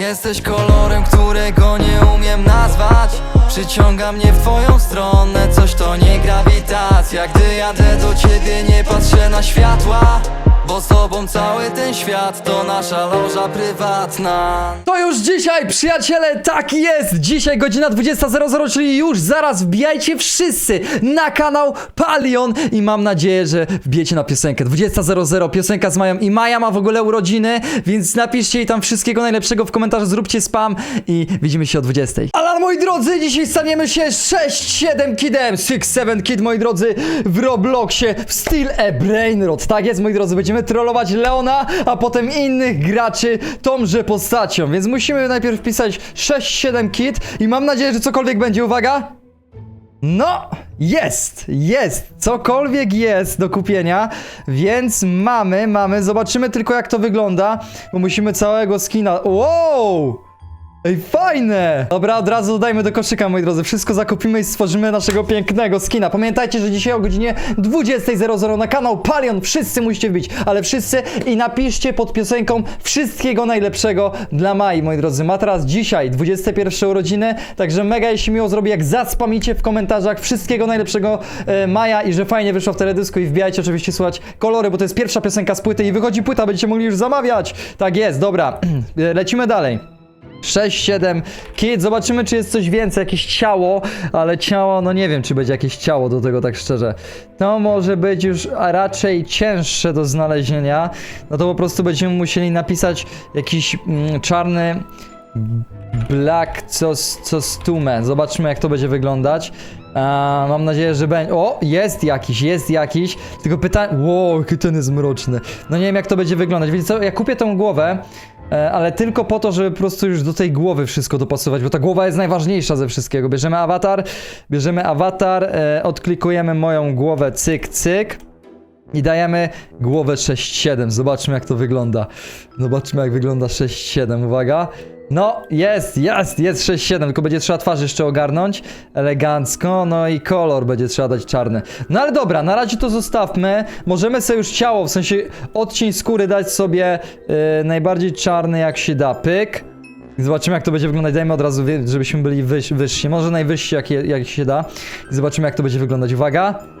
Jesteś kolorem, którego nie umiem nazwać. Przyciąga mnie w twoją stronę. Coś to nie grawitacja. Gdy jadę do ciebie nie patrzę na światła Bo z tobą cały ten świat To nasza loża prywatna To już dzisiaj, przyjaciele, tak jest! Dzisiaj godzina 20.00, czyli już zaraz wbijajcie wszyscy na kanał Palion i mam nadzieję, że wbijecie na piosenkę. 20.00, piosenka z Mają i Maja ma w ogóle urodziny, więc napiszcie jej tam wszystkiego najlepszego w komentarzu, zróbcie spam i widzimy się o 20.00. Ale moi drodzy, dzisiaj staniemy się 6-7 kidem, 6-7 kid, moi drodzy, w Robloxie w Steel a Brainrot. Tak jest, moi drodzy, będziemy trollować Leona, a potem innych graczy tąże postacią, więc musimy najpierw wpisać 6-7 kit i mam nadzieję, że cokolwiek będzie, uwaga! No, jest, jest, cokolwiek jest do kupienia, więc mamy, mamy, zobaczymy tylko jak to wygląda, bo musimy całego skina, wow! Ej, fajne! Dobra, od razu dodajmy do koszyka, moi drodzy. Wszystko zakupimy i stworzymy naszego pięknego skina. Pamiętajcie, że dzisiaj o godzinie 20.00 na kanał Palion. Wszyscy musicie wbić, ale wszyscy i napiszcie pod piosenką wszystkiego najlepszego dla Mai, moi drodzy. Ma teraz dzisiaj 21 urodziny, także mega jeśli miło zrobi, jak zaspamicie w komentarzach wszystkiego najlepszego e, Maja i że fajnie wyszło w teledysku i wbijajcie oczywiście słuchać kolory, bo to jest pierwsza piosenka z płyty i wychodzi płyta, będziecie mogli już zamawiać. Tak jest, dobra. Lecimy dalej. 6, 7 kit, zobaczymy czy jest coś więcej, jakieś ciało, ale ciało, no nie wiem czy będzie jakieś ciało do tego tak szczerze. To może być już raczej cięższe do znalezienia, no to po prostu będziemy musieli napisać jakiś mm, czarny black cos, costume, zobaczmy jak to będzie wyglądać. Mam nadzieję, że będzie. O, jest jakiś, jest jakiś. Tylko pytanie. Wow, jaki ten jest mroczny. No nie wiem, jak to będzie wyglądać. Wiecie co? Ja kupię tą głowę, e, ale tylko po to, żeby po prostu już do tej głowy wszystko dopasować, bo ta głowa jest najważniejsza ze wszystkiego. Bierzemy awatar, bierzemy awatar, e, odklikujemy moją głowę, cyk, cyk. I dajemy głowę 6-7. Zobaczmy jak to wygląda. Zobaczmy jak wygląda 6-7. Uwaga. No, jest, jest, jest 6-7, tylko będzie trzeba twarz jeszcze ogarnąć. Elegancko, no i kolor będzie trzeba dać czarny. No ale dobra, na razie to zostawmy. Możemy sobie już ciało, w sensie odcień skóry dać sobie yy, najbardziej czarny jak się da. Pyk. Zobaczymy jak to będzie wyglądać. Dajmy od razu, żebyśmy byli wyż, wyżsi. Może najwyżsi jak, jak się da. Zobaczymy jak to będzie wyglądać. Uwaga.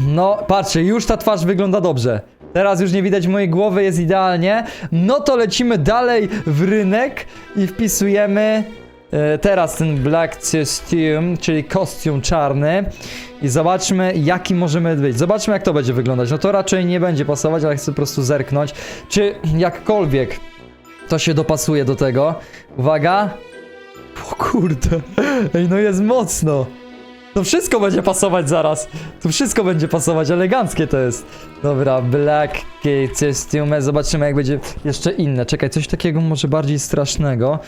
No, patrzcie, już ta twarz wygląda dobrze. Teraz już nie widać mojej głowy, jest idealnie. No to lecimy dalej w rynek i wpisujemy e, teraz ten black costume, czyli kostium czarny. I zobaczmy, jaki możemy być. Zobaczmy, jak to będzie wyglądać. No to raczej nie będzie pasować, ale chcę po prostu zerknąć, czy jakkolwiek to się dopasuje do tego. Uwaga. O kurde. Ej, no jest mocno. To wszystko będzie pasować zaraz. To wszystko będzie pasować, eleganckie to jest. Dobra, black costume. Zobaczymy jak będzie jeszcze inne. Czekaj, coś takiego może bardziej strasznego.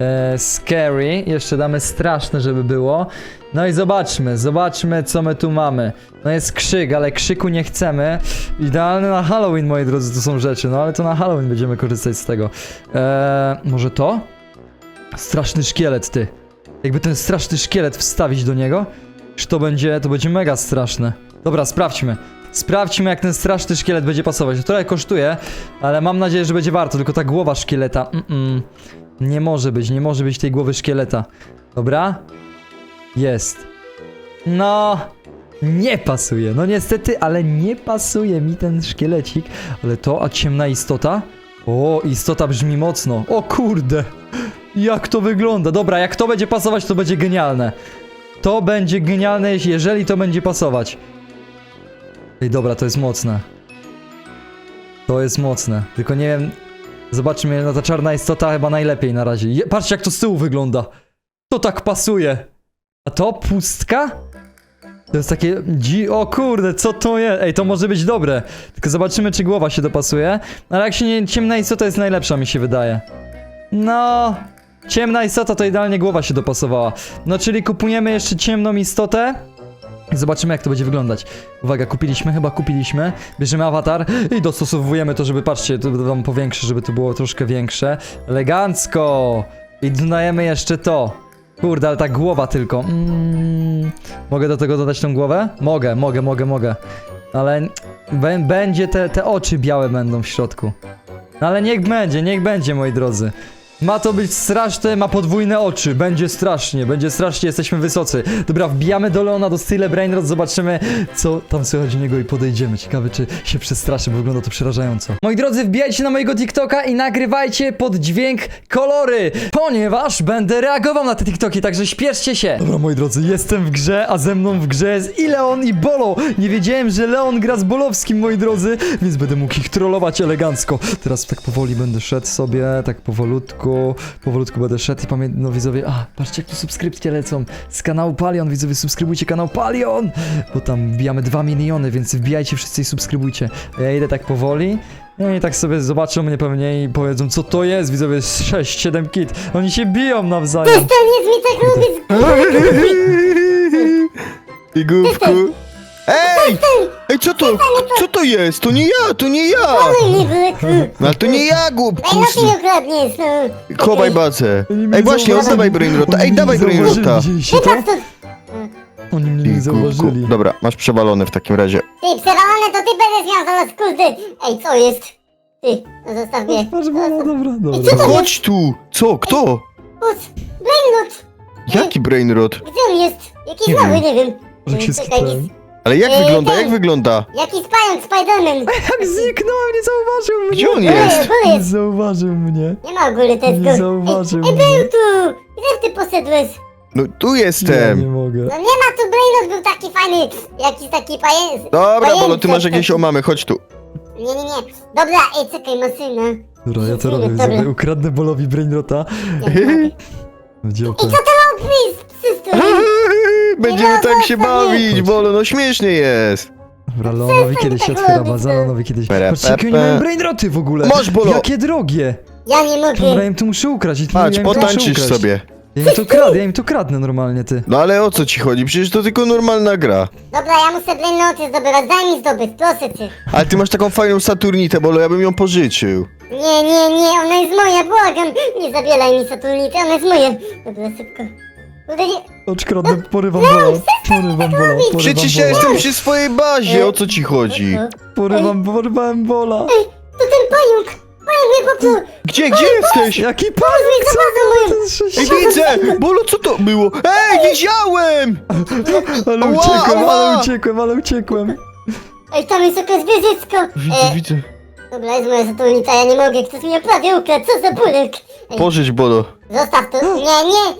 E, scary. Jeszcze damy straszne, żeby było. No i zobaczmy, zobaczmy co my tu mamy. No jest krzyk, ale krzyku nie chcemy. Idealne na Halloween, moi drodzy, to są rzeczy. No ale to na Halloween będziemy korzystać z tego. E, może to? Straszny szkielet, ty. Jakby ten straszny szkielet wstawić do niego, czy to będzie, to będzie mega straszne. Dobra, sprawdźmy. Sprawdźmy, jak ten straszny szkielet będzie pasować. Trochę kosztuje, ale mam nadzieję, że będzie warto. Tylko ta głowa szkieleta. Mm -mm. Nie może być, nie może być tej głowy szkieleta. Dobra? Jest. No. Nie pasuje. No niestety, ale nie pasuje mi ten szkielecik. Ale to, a ciemna istota? O, istota brzmi mocno. O kurde. Jak to wygląda? Dobra, jak to będzie pasować, to będzie genialne. To będzie genialne, jeżeli to będzie pasować. Ej, dobra, to jest mocne. To jest mocne. Tylko nie wiem. Zobaczmy, no ta czarna istota chyba najlepiej na razie. Je, patrzcie, jak to z tyłu wygląda. To tak pasuje. A to pustka? To jest takie. O kurde, co to jest? Ej, to może być dobre. Tylko zobaczymy, czy głowa się dopasuje. Ale jak się nie... Ciemna istota jest najlepsza, mi się wydaje. No... Ciemna istota to idealnie głowa się dopasowała. No, czyli kupujemy jeszcze ciemną istotę. Zobaczymy jak to będzie wyglądać. Uwaga, kupiliśmy, chyba kupiliśmy. Bierzemy awatar i dostosowujemy to, żeby, patrzcie, to wam powiększę, żeby to było troszkę większe. Elegancko! I dodajemy jeszcze to. Kurde, ale ta głowa tylko. Mm, mogę do tego dodać tą głowę? Mogę, mogę, mogę, mogę. Ale bę- będzie te, te oczy białe będą w środku. No ale niech będzie, niech będzie, moi drodzy. Ma to być straszne, ma podwójne oczy. Będzie strasznie, będzie strasznie, jesteśmy wysocy. Dobra, wbijamy do Leona, do Style Brainrot, zobaczymy, co tam słychać u niego i podejdziemy. Ciekawe, czy się przestraszy, bo wygląda to przerażająco. Moi drodzy, wbijajcie na mojego TikToka i nagrywajcie pod dźwięk kolory, ponieważ będę reagował na te TikToki, także śpieszcie się. Dobra, moi drodzy, jestem w grze, a ze mną w grze jest i Leon, i Bolo. Nie wiedziałem, że Leon gra z Bolowskim, moi drodzy, więc będę mógł ich trollować elegancko. Teraz tak powoli będę szedł sobie, tak powolutku, powolutku będę szedł i pamiętam, no widzowie, a, patrzcie jak tu subskrypcje lecą z kanału Palion, widzowie, subskrybujcie kanał Palion, bo tam wbijamy 2 miliony, więc wbijajcie wszyscy i subskrybujcie. Ja idę tak powoli, no i tak sobie zobaczą mnie pewnie i powiedzą, co to jest, widzowie, 6-7 kit, oni się biją nawzajem. To nic mi tak. Igówku. Ej! Ej, co to? Co to jest? To nie ja, to nie ja! No ale to nie ja, głupku! Ej, no ukradniesz, no. Chowaj bazę. Oni mnie Ej, właśnie, zauważyli. oddawaj Brainrota. Oni Ej, mnie dawaj zauważyli, Brainrota. Widzieliście to? Oni mnie nie zauważyli. Dobra, masz przewalone w takim razie. Ty, przerwane to ty będziesz miał zaraz, kurde. Ej, co jest? Ty, no zostaw mnie. Patrz, Bolo, dobra, co dobra. to? Chodź tu! Co? Kto? Brainrot. Jaki Brainrot? Gdzie on jest? Jakiś Nie wiem. nie wiem. Jak się Czekaj. Ale jak Ej, wygląda? ten. Jak wygląda? Jakiś pająk, Spiderman. Jak zniknąłem, nie zauważył mnie! Gdzie on Ej, jest? bo Nie zauważył mnie. Nie ma góry tego. Nie zauważył Ej, mnie. ej, był tu. Gdzie ty poszedłeś? No tu Ja nie jestem. mogę. No nie ma tu Brainrot, był taki fajny. Jakiś taki pająk. Dobra, Bolo, ty masz jakieś omamy, chodź tu. Nie, nie, nie. Dobra, ej, czekaj, maszyna. Dobra, ja Dobra. robię. Ukradnę Bolowi Brainrota. Nie, I co to robisz, system? Będziemy tak się bawić, Bolo, no śmiesznie jest. Dobra, Leonowi kiedyś się tak otwiera robić, baza, no. Leonowi kiedyś. Pere, Patrzcie, jakie oni mają Brainroty w ogóle. Masz, Bolo. Jakie drogie. Ja nie Dobra, ja mogę. im to muszę ukraść. i- Patrz, ja im to muszę potańczysz ukraść. sobie. Ja im to kradnę, ja im to kradnę normalnie, ty. No ale o co ci chodzi? Przecież to tylko normalna gra. Dobra, ja muszę Brainroty zdobywać, daj mi zdobyć, proszę cię. Ale ty masz taką fajną Saturnitę, Bolo, ja bym ją pożyczył. Nie, nie, nie, ona jest moja, błagam. Nie zabieraj mi Saturnity, ona jest moja. Dobra, szybko. Kurde, nie. Ocz kradnę, porywam bola. Porywam bola, porywam Przecież ja bola. jestem przy swojej bazie, o co ci chodzi? Porywam, porywałem bola. To ten pająk. Pająk mnie popluł. Gdzie, gdzie jesteś? Jaki Pozwól za bazą moją. jest sześć... Ej, widzę! Bolo, co to było? Ej, wiedziałem! Ale Ała, uciekłem, ała. ale uciekłem, ale uciekłem. Ej, tam jest jakieś wieżycko. Widzę, E, widzę. dobra, jest moja Saturnita, ja nie mogę. Ktoś mnie prawie ukradł, co za bulek. Ej, Pożycz, Bolo. Zostaw to. Nie, nie,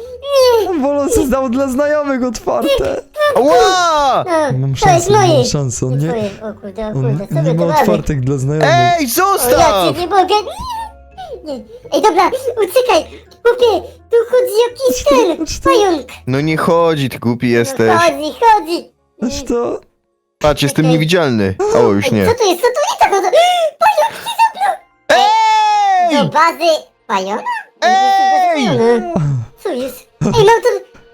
nie. Bolo zdał dla znajomych otwarte. Ła! No, Mam to jest szansę, moje. mam szansę, on Nie twoje. O kurde, o On kurde, co nie tu ma mamy? otwartych dla znajomych. Ej, O, ja zostaw! cię nie mogę. Nie, nie. Ej, dobra, uciekaj. Chłopie, tu chodzi jakiś ten pająk. No nie chodzi, ty głupi jesteś. No, chodzi, chodzi. Aż to... Patrz, jestem niewidzialny. O, już Ej, nie. co to jest? Co to jest? Pająk ci zapluł. Do Ej! bazy pajona? Ej! Co jest? Ej, mam to...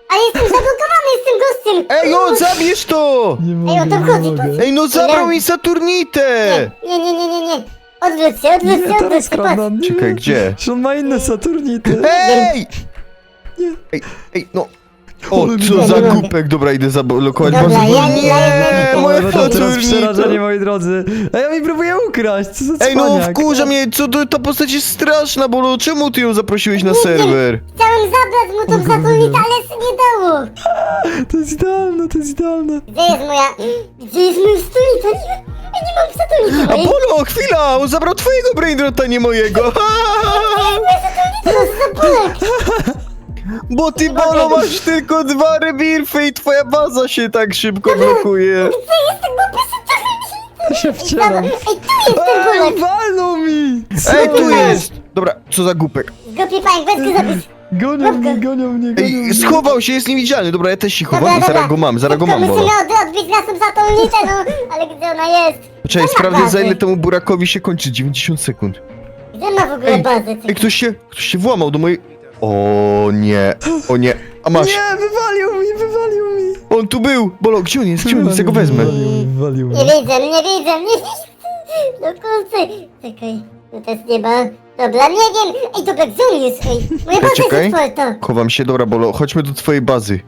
Ale jestem zablokowany, jestem gościem. Ej, o, zabierz to! Nie Ej, mogę, o to nie chodzi, mogę. Ej, no zabrał mi Saturnitę! Nie, nie, nie, nie, nie. Odwróć się, odwróć Nie, się, odwróć teraz się, patrz. kradam. nie. Czekaj, gdzie? Że on ma inne Saturnity. Ej! Nie. Ej, ej, no. O, co nie za mogę. głupek. Dobra, idę zablokować Dobra, bazę. ja- Nie, ja- ja- to teraz przerażenie, moi drodzy. A ja mi próbuję ukraść, co za Ej, no cwaniak. wkurza mnie, co to, ta postać jest straszna, Bolo, czemu ty ją zaprosiłeś na serwer? Chciałem zabrać mu tą saturnitę, ale się nie dało. To jest idealne, to jest idealne. Gdzie jest moja... Gdzie jest saturnita? Nie, Ej, nie mam saturnity A. Bolo, chwila, on zabrał twojego brainrota, nie mojego. Co za bulek? Bo ty, Bolo, masz tylko dwa rebirfy i twoja baza się tak szybko blokuje. Gdzie jest ten głupi saturnita? Ja się wcielam. Ej, tu jest ten Ej, mi! Co Ej, tu jest? Dobra, co za głupek. Głupi pająk, weź go zabić. Gonią mnie, gonią mnie, gonią Ej, mnie. schował się, jest niewidzialny. Dobra, ja też się chowam i zaraz go mam, zaraz go mam, Bolo. Musimy od, odbić naszą saturnitę, no. Ale gdzie ona jest? Czekaj, sprawdzę za ile temu burakowi się kończy, 90 sekund. Gdzie ma w ogóle Ej, bazę? Ej, ktoś się, ktoś się włamał do mojej... O nie, o nie. A masz, Nie, wywalił mi, wywalił mi. on tu był. Bolo, gdzie on jest? Gdzie on jest? Ja go wezmę. Wywalił mi, wywalił Nie mnie. widzę, nie widzę, nie widzę. No kurczę. Czekaj, no też nie ma. Dobra, nie wiem. Ej, dobra, gdzie on jest? Ej, moja baza czekaj. jest otwarta. Chowam się, dobra, Bolo, chodźmy do twojej bazy.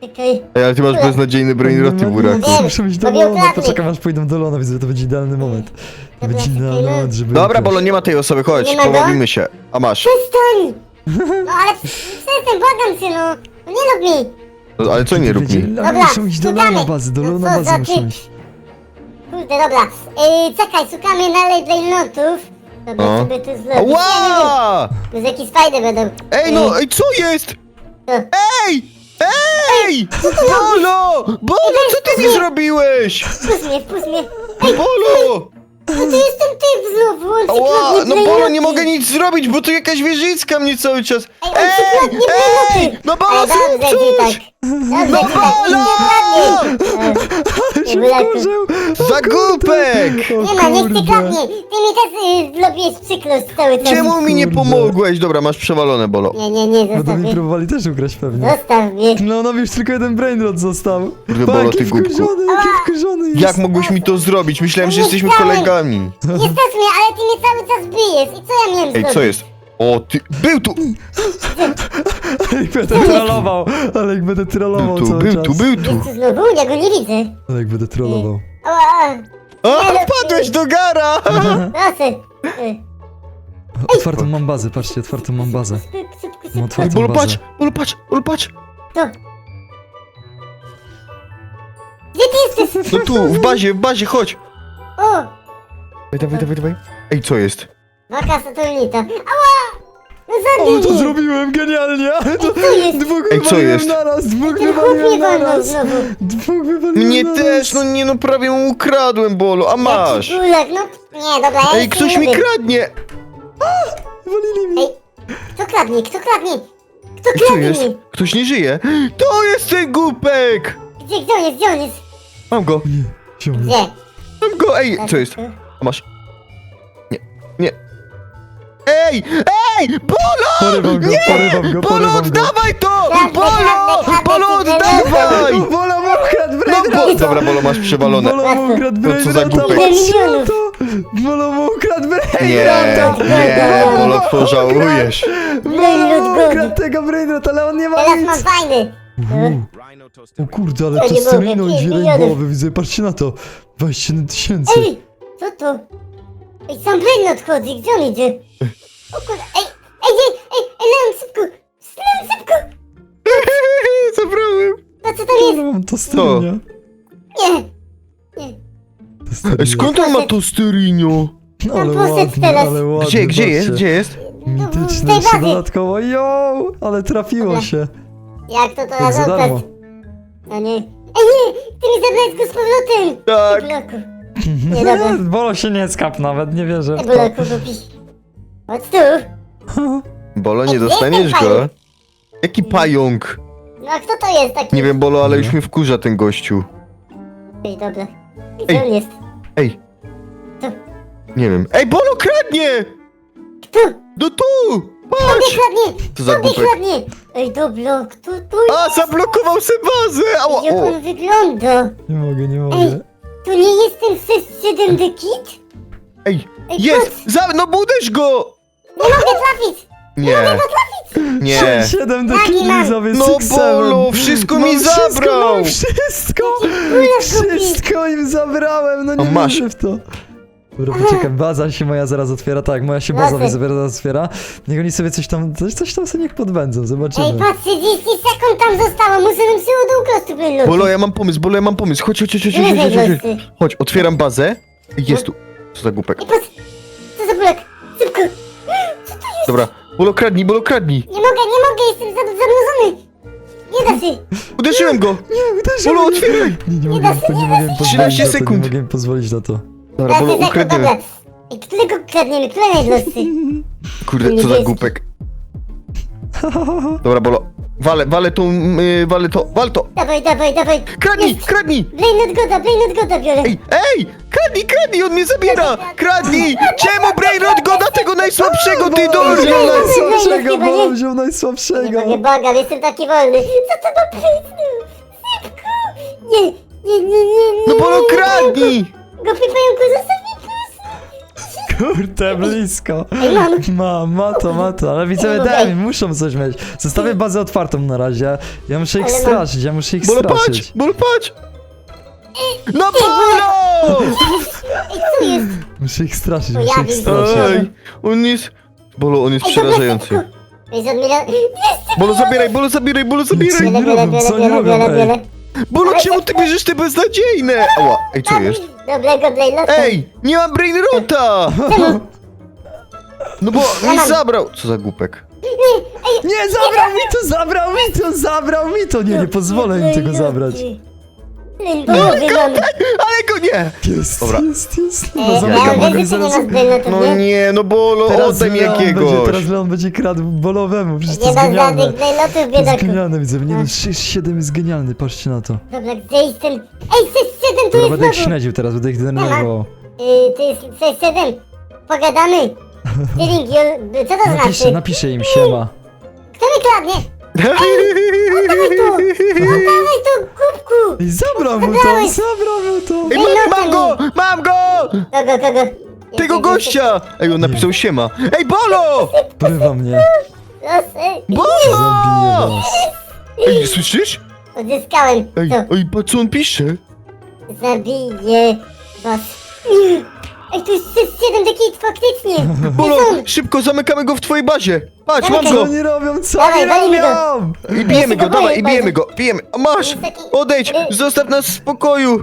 Czekaj. Ej, ale ty masz beznadziejny brainroty, buraku. Wiem. Muszę iść do Robię Lona, poczekam aż pójdę do Lona, widzę, to będzie idealny moment. To Dobra, będzie idealny czekaj, no. moment, żeby Dobra. Bolo, nie ma tej osoby, chodź, Nie ma go? pobawimy się. A masz. Przestań! No ale przestań, błagam cię, no. No nie lub mi. No, ale co nie rób mi? Ale Dobra, muszą iść do szukamy. Bazy, do No Luna co bazy za muszą typ? iść. Kurde, dobra. Yy, czekaj, szukamy dalej brainotów. Dobra, No. sobie tu zrobić. Ja nie wiem. Ła! Może jakieś fajne będą. Ej, no, ej, co jest? Co? Ej! Ej! Bolo! Bolo, co ty mi zrobiłeś? Wpuść mnie, wpuść mnie. Bolo! No to jest ten typ on przykładnie no Bolo, nie mogę nic zrobić, bo tu jakaś wieżyczka mnie cały czas. Ej, on Ej! przykładnie Ej! brainoty. No Bolo, zrób coś! Dobrze No tak, idź się wkurzył! Zagupek! Nie ma, niech ty kurde. kradnie. Ty mi też y, zrobiłeś przykrość cały czas. Czemu mi nie Kurde. pomogłeś? Dobra, masz przewalone, Bolo. Nie, nie, nie, No to zostaw mi mnie. próbowali też ukraść pewnie. Zostaw mnie. No, no wiesz, tylko jeden brainrot został. Kurde, Pa, Bolo, jaki ty głupku. wkurzony, jaki wkurzony jest. Jak mogłeś mi to zrobić? Myślałem, że nie jesteśmy kolegami. Nie stać mnie, ale ty mnie cały czas bijesz. I co ja miałem Ej, zrobić? co jest? O, ty... Był tu! Ale ich będę trollował, ale ich będę trollował Był tu, cały był czas. tu, był tu. Tu znowu? Ja go nie widzę. Ale ich będę trollował. Ała, O, wpadłeś do gara! proszę. Y, Otwartą mam bazę, patrzcie, otwartą mam bazę. Szybko, szybko, Mam szybko. Otwartą bazę. Bolo, patrz! To. Gdzie ty jesteś? No tu, w bazie, w bazie, chodź! O! Dawaj, dawaj, dawaj, dawaj. Ej, co jest? Waka saturnita. Ała! No O, zabij to mnie! zrobiłem, genialnie! To, co jest? dwóch Ej, co wywaliłem jest? naraz, dwóch Ten chłop mnie wywaliłem walnął naraz. znowu. Dwóch wywaliłem Mnie naraz. też, no nie no, prawie mu ukradłem, Bolo, a masz! Kulek, no. Nie, dobra, ja Ej, ktoś mi lubię. kradnie! Walili mnie. Ej, kto kradnie? Kto kradnie? Kto Ej, co kradnie jest? mi? Ktoś nie żyje! To jest ten głupek! Gdzie, gdzie on jest? Gdzie on jest? Mam go, Nie. Gdzie? mam go, ej, co jest? A masz? Nie, nie. Ej, ej, Bolo! Porywam go, porywam go, Bolo, porywam go. oddawaj to! Bolo! Bolo, oddawaj! Bola mu ukradł No, bo... Dobra, Bolo, masz przewalone. Bola mu ukradł No co za brainrota, głupek. patrzcie na Milionów. to! Bola mu ukradł Nie, nie, Bolo, pożałujesz. Bola mu ukradł tego brainrota, ale on nie ma Teraz nic! mam fajny. O kurde, ale Ja to nie milionów. głowy, widzę, patrzcie na to! 27 tysięcy! Ej, co to? Ej, sam Brain odchodzi, gdzie on idzie? O kurde, ej, ej, ej, ej, ej, Leon, szybko! Leon, szybko! Zabrałem. No co tam jest? Mam to sterino. Nie, nie. To sterino. Ej, skąd on ma to sterino? No, ale poszedł ładnie, teraz. ale ładnie, Gdzie, gdzie jest, gdzie jest? No, w Mityczne tej jeszcze bazie. dodatkowo, jo, ale trafiło Dobra. się. Jak to Jak za darmo. oddać? No nie. Ej, nie, ty mi zabrałeś go z powrotem! Tak. Ty Bolaku. Nie. Bolo się nie skap nawet, nie wierzę Ej, w to. Bolaku, głupi. Chodź tu. Bolo, nie Ej, dostaniesz go. Jaki pająk? No a kto to jest taki? Nie wiem, Bolo, ale już mnie wkurza ten gościu. Ej, dobra. Ej. Gdzie on jest? Ej. Co? Nie wiem. Ej, Bolo, kradnie! Tu! No tu! Tobie Patrz! kradnie! Co za Tobie głupek. kradnie! Ej, dobra, kto tu A, zablokował se bazę! Ała, Jak o. on wygląda? Nie mogę, nie Ej, mogę. To nie jest ten 6-7 The Kid? Ej, Ej, jest! Za, no uderz go! Nie mogę trafić! Nie. Nie. 7 do killi mam. sobie, No, 6, Bolo, wszystko mi wszystko, zabrał. Mam wszystko! Wszystko im zabrałem, no nie O, masz. wierzę w to. Dobra, poczekaj, baza się moja zaraz otwiera, tak, moja się baza Bazy. zaraz otwiera. Niech oni sobie coś tam, coś, coś tam sobie niech podbędą, Ej, zobaczymy. patrz, 30 sekund tam zostało, muszę nam się udał prostu wylubić. Bolo, ja mam pomysł, Bolo, ja mam pomysł. Chodź, chodź, chodź, chodź, chodź, chodź, chodź. Chodź, otwieram bazę. Jest tu. Co za głupek. Ej, patrz, co za bulek? Szybko! Dobra. Bolo, kradnij, Bolo, kradnij. Nie mogę, nie mogę, jestem za- zamrożony! Nie da się! Uderzyłem go. Nie, uderzył Bolo, otwieraj. Nie, nie Nie mogę, nie nie mogę im pozwolić 13 na to, sekund. nie mogę im pozwolić na to. Dobra, 15 sekund, ukradniemy. Ej, którego kradniemy? Które najdroższy? Kurde, co za Niebieski. głupek. Dobra, Bolo. Walę, walę tą, yy, walę to, wal to. Dawaj, dawaj, dawaj! Kradnij, Jest. kradnij. Blaine od Goda, Blaine od Goda biorę! Ej, ej! Kradnij, kradnij, on mnie zabiera! Kradnij! Czemu Brainrod go da tego najsłabszego, ty Bolo wziął dolny? najsłabszego, Bolo nie. wziął Nie najsłabszego. mogę, błagam, jestem taki wolny! Co to ma być? Szybko! Nie, nie, nie, nie, nie! No Bolo, kradnij! Głupi pająku, zostaw mnie proszę! Kurde, blisko. Ej, mam! Ma, ma to, ma to, ale widzowie Ej, daj mi, muszą coś mieć. Zostawię bazę otwartą na razie. Ja muszę ich Ale mam- straszyć, ja muszę ich Bolo, patrz! straszyć. Bolo, patrz! No Bolo! Ej, co jest? Muszę ich straszyć, To muszę ja ich widzę. straszyć. Ej, on jest... Bolo, on jest Ej, dobra, przerażający. Jest. Jest! Bolo, zabieraj, Bolo, zabieraj, Bolo, zabieraj! Co biele, robią? Co oni robią, ej? Bolo, czemu ty bierzesz te beznadziejne? Ała, ej, co jest? Dobrego Blaylota. Ej, nie mam brainrota! No bo mi zabrał... Co za głupek? Nie, zabrał mi to, zabrał mi to, zabrał mi to! Nie, nie pozwolę im tego zabrać. Połowy mam. Ale go nie! Jest, Dobra. jest, jest. No, ja zamykam mam go nie zaraz... Blaylotów, No nie? nie, no Bolo, Teraz oddaj mi Leon będzie, jakiegoś! teraz Leon będzie kradł bolowemu, przecież to Nie jest masz genialne. żadnych Blaylotów, To jest biedaku. genialne, widzę. Nie no, 7 jest genialny, patrzcie na to. Dobra, gdzie jest ten... Ej, 6-7 tu Dobra, jest będę ich znowu. śledził teraz, będę ich denerwował. Y, to jest 6-7. Pogadamy. Co to Napiszę, znaczy? napiszę im siema. Kto mi kradnie? Dawaj tu, kubku! I zabrał mu to, zabrał mu to. Ej, mam, mam go! Mam go! Kogo, kogo? Tego gościa! Ej, on napisał siema. Ej, Bolo! Porywa mnie. Los, ej, Zabiję Bolo! was. Ej, słyszysz? Odzyskałem. Ej, Co? ej, patrz co on pisze. Zabiję was. Ej, tu jest 7 dekit, faktycznie! Są? szybko zamykamy go w twojej bazie. Patrz, mam Zamykaj Co go! oni robią? Co Dawaj, oni walimy go. robią? I bijemy go, dawaj, i bijemy go, bijemy. A masz! Jest taki- Odejdź! Y- Zostaw nas w spokoju!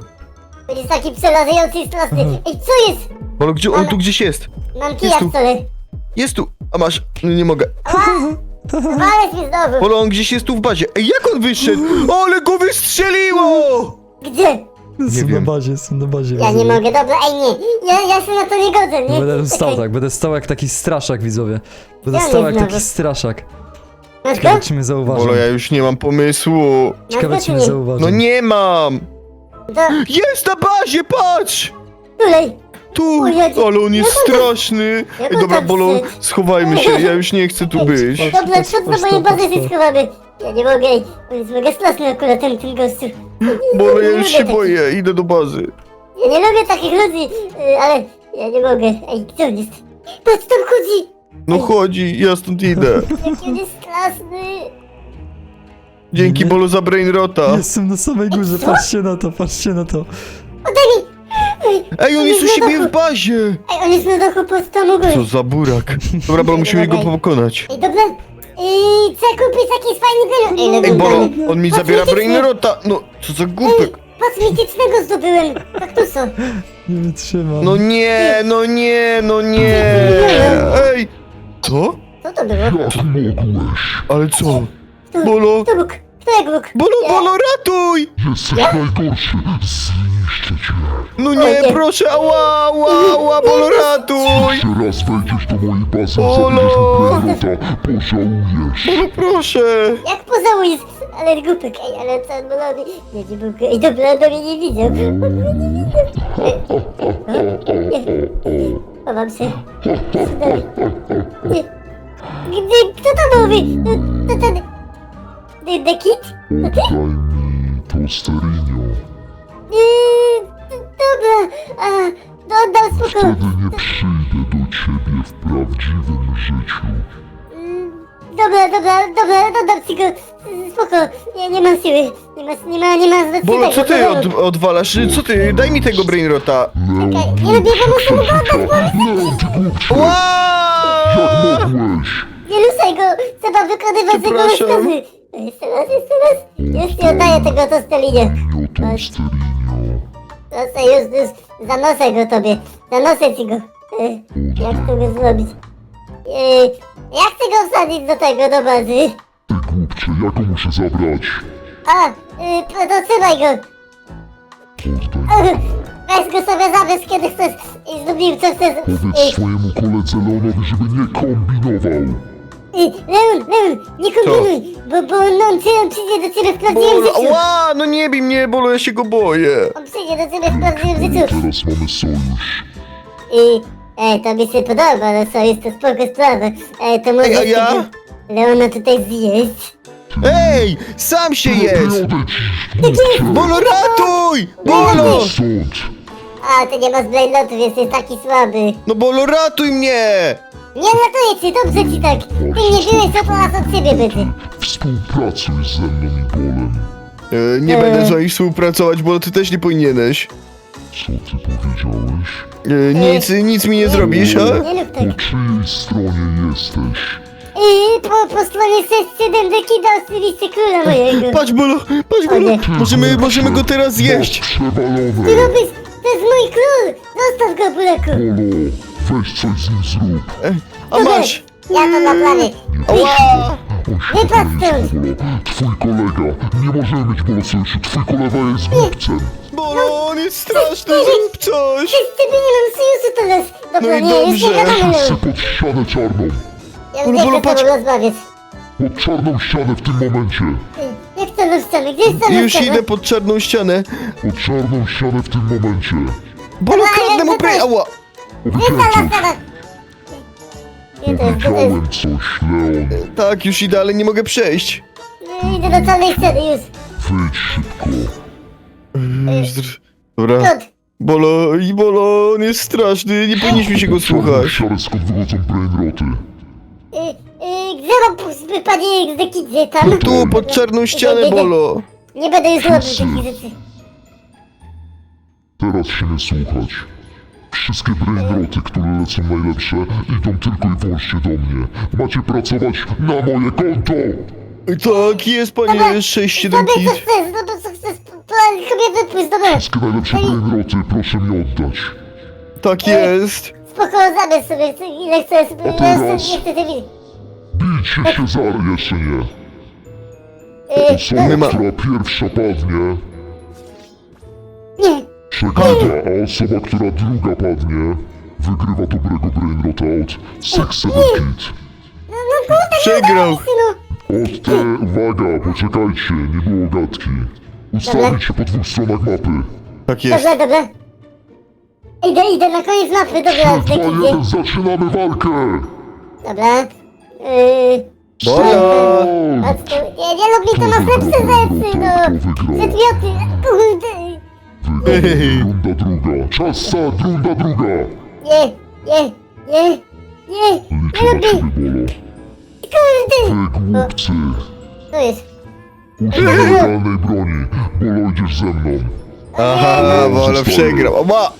Będzie taki przelatujący z klasy. Ej, co jest? Bolo, gdzie on tu gdzieś jest? Mam kija Jest tu. w stole. Jest tu! A masz, no nie mogę. Walec mi znowu. Bolo, on gdzieś jest tu w bazie. Ej, jak on wyszedł? O, ale go wystrzeliło! Gdzie? Są na wiem. bazie, są na bazie. Ja nie widzowie. mogę, dobra, ej nie. Ja, ja się na to nie godzę, nie? Będę stał tak, będę stał jak taki straszak, widzowie. Będę Ja stał nie jak znowu. taki straszak. Masz go? Ciekawe, czy mnie zauważą. Bolo, ja już nie mam pomysłu. Ciekawe, Masz czy go, mnie czy nie? No nie mam! To, Jest na bazie, patrz! tulej. Tu! O, ja cię- Ale on jest Ja go- straszny! ja Ej, dobra, tak Bolo, wstyd. schowajmy się, ja już nie chcę tu być. Dobra, na to, bazy patrz się to. schowamy? Ja nie mogę. On jest mega straszny akurat ten, ten gościu. Bolo, ja już się boję, idę do bazy. Ja nie lubię takich ludzi, y, ale ja nie mogę. Ej, gdzie on jest? Patrz, tam chodzi! No chodzi, ja stąd idę. Jaki on jest straszny! Dzięki Nie. Bolo za brainrota. Jestem na samej górze, patrzcie na to, patrzcie na to. Oddaj mi! Ej, Ej, on jest u siebie w bazie! ej, on jest na dachu pod góry. Co za burak. Dobra, Bolo, musimy go pokonać. Ej, dobra. Ej, chcę kupić jakiś fajny bilet. Ej, legendarny. on mi zabiera brainrota. No, co za głupek. Patrz, mitycznego zdobyłem. Kaktusa. Nie wytrzymam. No nie, no nie, no nie. Ej! Co? Co to było? Ale co? Bolo? Bóg? Bóg? Bolo, Bolo, ratuj! Jesteś najgorszy! Zniszczę cię! No nie, nie. proszę, ała, ała, ała, Bolo, ratuj! Jeszcze raz wejdziesz do mojej bazy i Olo! zabierzesz mi Brainrota, pożałujesz! Bolo, proszę! Jak pozałujesz? Ale głupek, ej, ale co on mu robi? Nie, nie mógł. Ej, dobra, on mnie nie widział. On mnie nie widział. Nie. Chowam się. Nie. Gdy, kto to mówi? To, to ten... The, the kid? Oddaj mi to sterinio. Yy, dobra, a, no oddam spoko. Wtedy nie przyjdę do ciebie w prawdziwym życiu. Mm, Dobra, dobra, dobra, oddam ci go. Spoko, nie, nie mam siły. Nie ma, nie ma, nie ma znaczenia. Bolo, co ty od, odwalasz? Co ty? Daj mi tego brainrota. Czekaj, nie lubię, bo muszę mu księżyca. oddać, Leon, ty głupcze! Ła! Jak mogłeś? Nie ruszaj go, trzeba wykonywać jego Przepraszam. rozkazy. Jeszcze raz, jeszcze raz. Już nie oddaję tego to stelinie. To sterinio. Proszę, już, już, zanoszę go tobie. Zanoszę ci go. E, Jak to go zrobić? E, ja chcę go wsadzić do tego, do bazy. Ty głupcze, ja go muszę zabrać. A, y, to trzymaj go. Oddaj. E, Weź go sobie zabierz kiedy chcesz i zrobimy co chcesz. Powiedz swojemu koledze Leonowi, żeby nie kombinował. Leon, Leon, nie kombinuj, bo, bo on, on, przyjdzie do ciebie w prawdziwym Bolo, życiu. ła! No nie bij mnie, Bolo, ja się go boję. On przyjdzie do ciebie w prawdziwym życiu. Teraz mamy sojusz. I, ej, to mi się podoba, ale co jest to spoko sprawa. Ej, to może Ej, a ja? Leona tutaj zjeść. Ej! Sam się jedz! Bolo, ratuj! Bolo! A, ty nie masz blade'lotów, jesteś taki słaby. No Bolo, ratuj mnie! Nie ratuję cię, dobrze ci tak. Ty nie byłeś, co to nas od ciebie będzie. Współpracuj ze mną i Bolem. E, nie Eee. będę z wami współpracować, bo ty też nie powinieneś. Co ty powiedziałeś? E, nic, nic mi nie zrobisz, a? Nie lub tak. Po czyjej stronie jesteś? Yy, po, po stronie 6-7 dekida oczywiście króla mojego. Patrz, Bolo, patrz, Bolo. Możemy, możemy go teraz zjeść. Przewalone! Ty robisz, to jest mój król! Zostaw go, Buleku! Polo, weź coś z nim zrób. A masz. Ja to na! On się Wypadł stąd. Twój kolega. Nie możemy mieć Polo sojuszu. Twój kolega jest głupcem. Bolo, on jest straszny, zrób coś. Z ciebie nie mam sojuszu teraz! Dobra, No i nie, już nie dobrze. gadamy, Wszyscy no. pod ścianę czarną. Ja Bolo, nie Bolo, chcę z tobą rozmawiać. Pod czarną ścianę w tym momencie. Jak to na ścianę? Gdzie jest ta Już idę pod czarną ścianę. Pod czarną ścianę w tym momencie. Bolo, Dobra, kradnę mu pre... Ała! Ściana! Nie, to jest, to jest... Powiedziałem coś, Leon. Tak, już idę, ale nie mogę przejść. No, Idę do czarnej sceny już. Wyjdź szybko. Dobra. Skąd? Bolo, i Bolo, on jest straszny, nie powinniśmy się go słuchać. ścianę skąd wychodzą brainroty. Y, y, Gdzie mam wypadnie z dekidzie tam? Tu, pod czarną ścianę, Bolo. Nie będę już robił takich rzeczy. Teraz się nie słuchać. Wszystkie brainroty, które lecą najlepsze, idą tylko i wyłącznie do mnie. Macie pracować na moje konto! Tak, jest panie 6 Dobra, 7 co chcesz? No to co chcesz? To kobiety wypuść, dobra. Wszystkie najlepsze brainroty proszę mi oddać. Tak jest. Spoko, zabierz sobie co- ile chcesz. Ja teraz? nie chcę cię widzieć. Bijcie się za jeszcze nie. Osoba, ma- która pierwsza padnie, Nie, przegrywa, a osoba, która druga padnie, wygrywa dobrego brainrota od Six Seven Kid. Przegrał. synu. Od te, uwaga, poczekajcie, nie było gadki. Ustawić się po dwóch stronach mapy. Tak jest. Dobra, dobra. Idę, idę na koniec mapy, dobra, w 3, 2, dekidzie. 1, zaczynamy walkę! Dobra. Yy, Bolo. chodź tu. Nie, nie lubię to masz lepsze rzeczy, no. Przedmioty, kurde. Wygrał. Runda druga. Czas start, runda druga. Nie, nie, nie, nie, Liczę na ciebie, Bolo. Kurde. Wy głupcy. Tu jest. Użyj legalnej broni. Bolo, idziesz ze mną. Aha, Bolo przegrał. Ała!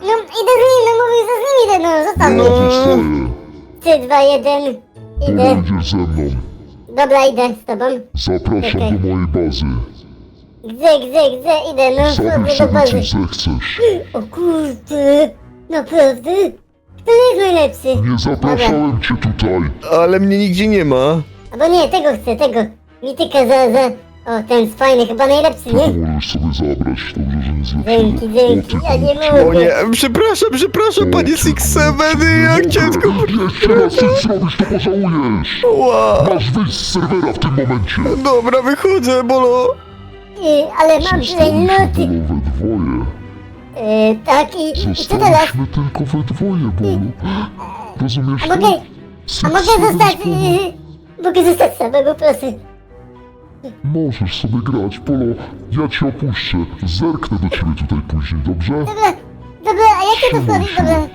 No, idę z nim, no mówię, że z nim idę, no, zostaw Bolo mnie. zostaje. 3, 2, 1. Bolo, Idę. idziesz ze mną. Dobra, idę z tobą. Zapraszam Okej. do mojej bazy. Gdzie, gdzie, gdzie? Idę, no, Zabierz wchodzę do sobie bazy. co zechcesz. O kurde, naprawdę? Kto jest najlepszy? Nie zapraszałem cię tutaj. Ale mnie nigdzie nie ma. Albo nie, tego chcę, tego. Mitykę za, za... O, ten jest fajny, chyba najlepszy, To nie? możesz sobie zabrać. Dobrze, że nie Dzięki, zepsułem. dzięki, ty ja nie głupcze. O mogę. nie, przepraszam, przepraszam, panie Six Seven, jak ciężko. Jeszcze raz coś zrobisz, to pożałujesz. Ła. Masz wyjść z serwera w tym momencie. Dobra, wychodzę, Bolo. Yy, ale mam tutaj Bolo we dwoje. Yy, tak, i, i co teraz? Zostaliśmy tylko we dwoje, Bolo. Rozumiesz A to? mogę, a mogę zostać... Bolo. Yy, mogę zostać samego, proszę. Możesz sobie grać, Polo. Ja cię opuszczę. Zerknę do ciebie tutaj później, dobrze? Dobra, dobra, a jak to to Trzymaj zrobić? się. Dobra.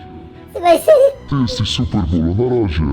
Trzymaj się. Ty jesteś super, Bolo. Na razie.